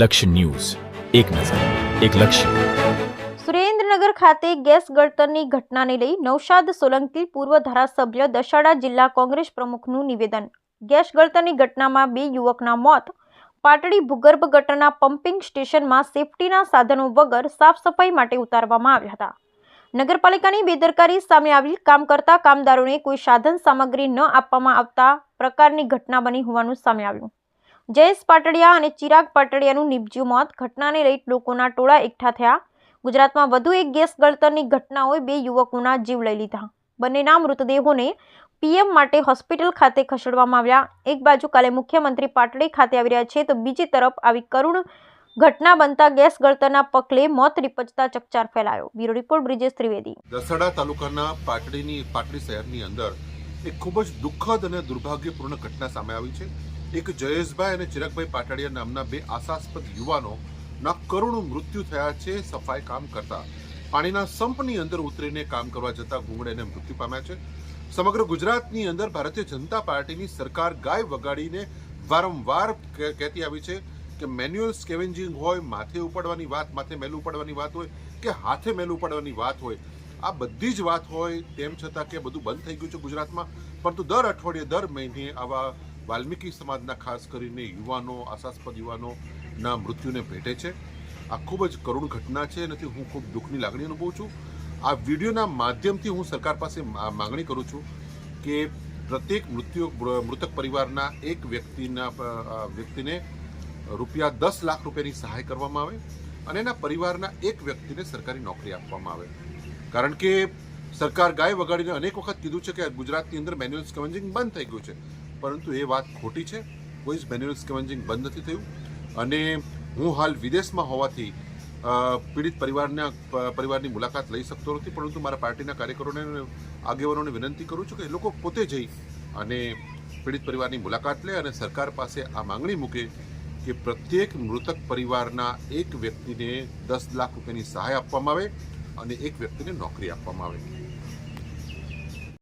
લક્ષ્ય ન્યૂઝ. એક નજર, એક લક્ષ્ય. સુરેન્દ્રનગર ખાતે ગેસ ગળતરની ઘટનાને લઈ નૌશાદ સોલંકી પૂર્વ ધારાસભ્ય દશાડા જિલ્લા કોંગ્રેસ પ્રમુખનું નિવેદન. ગેસ ગળતરની ઘટનામાં બે યુવકના મોત. પાટડી ભૂગર્ભ ગટરના પમ્પિંગ સ્ટેશનમાં સેફટીના સાધનો વગર સાફ સફાઈ માટે ઉતારવામાં આવ્યા હતા. નગરપાલિકાની બેદરકારી સામે આવી કામ કરતા કામદારોને કોઈ સાધન સામગ્રી ન આપવામાં આવતા પ્રકારની ઘટના બની હોવાનું સામે આવ્યું. જયેશ પાટડિયા અને ચિરાગ પાટડિયાનું નિપજ્યું મોત. ઘટનાને લઈ લોકોના ટોળા એકઠા થયા. ગુજરાતમાં વધુ એક ગેસ ગળતરની ઘટનાઓએ બે યુવકોના જીવ લઈ લીધા. બંનેના મૃતદેહોને પીએમ માટે હોસ્પિટલ ખાતે ખસેડવામાં આવ્યા. એક બાજુ કાલે મુખ્યમંત્રી પાટડી ખાતે આવી રહ્યા છે, તો બીજી તરફ આવી કરુણ ઘટના બનતા ગેસ ગળતરના પગલે મોત નિપજતા ચકચાર ફેલાયો. Bureau report, Brijesh Trivedi. દસડા તાલુકાના પાટડીની પાટડી શહેરની અંદર એક ખૂબ જ દુઃખદ અને દુર્ભાગ્યપૂર્ણ ઘટના સામે આવી છે. એક જયેશભાઈ અને ચિરાગભાઈ પાટાડિયા નામના બે આશાસ્પદ યુવાનો ના કરુણ મૃત્યુ થયા છે, સફાઈ કામ કરતા. પાણીના સંપની અંદર ઉતરીને કામ કરવા જતા ગુંગળેને મૃત્યુ પામ્યા છે. સમગ્ર ગુજરાતની અંદર ભારતીય જનતા પાર્ટીની સરકાર ગાય વગાડીને વારંવાર કહેતી આવી છે કે મેન્યુઅલ સ્કેવેન્જિંગ હોય, માથે ઉપાડવાની વાત, માથે મેલું ઉપાડવાની વાત હોય કે હાથે મેલું ઉપાડવાની વાત હોય. આ બધી જ વાત હોય તેમ છતાં કે બધું બંધ થઈ ગયું છે ગુજરાતમાં. પરંતુ દર અઠવાડિયે, દર મહિને આવા વાલ્મીકી સમાજના ખાસ કરીને યુવાનો, આશાસ્પદ યુવાનોના મૃત્યુને ભેટે છે. આ ખૂબ જ કરુણ ઘટના છે એનાથી હું ખૂબ દુઃખની લાગણી અનુભવું છું. આ વિડીયોના માધ્યમથી હું સરકાર પાસે માગણી કરું છું કે પ્રત્યેક મૃત્યુ, મૃતક પરિવારના એક વ્યક્તિના વ્યક્તિને રૂપિયા દસ લાખ રૂપિયાની સહાય કરવામાં આવે અને એના પરિવારના એક વ્યક્તિને સરકારી નોકરી આપવામાં આવે. કારણ કે સરકાર ગાય વગાડીને અનેક વખત કીધું છે કે ગુજરાતની અંદર મેન્યુઅલ સ્કવેન્જિંગ બંધ થઈ ગયું છે. પરંતુ એ વાત ખોટી છે. કોઈ જ મેન્યુઅલ સ્કેવેન્જિંગ બંધ નથી થયું અને હું હાલ વિદેશમાં હોવાથી પીડિત પરિવારના પરિવારની મુલાકાત લઈ શકતો નથી, પરંતુ મારા પાર્ટીના કાર્યકરોને આગેવાનોને વિનંતી કરું છું કે એ લોકો પોતે જઈ અને પીડિત પરિવારની મુલાકાત લે અને સરકાર પાસે આ માંગણી મૂકે કે પ્રત્યેક મૃતક પરિવારના એક વ્યક્તિને દસ લાખ રૂપિયાની સહાય આપવામાં આવે અને એક વ્યક્તિને નોકરી આપવામાં આવે.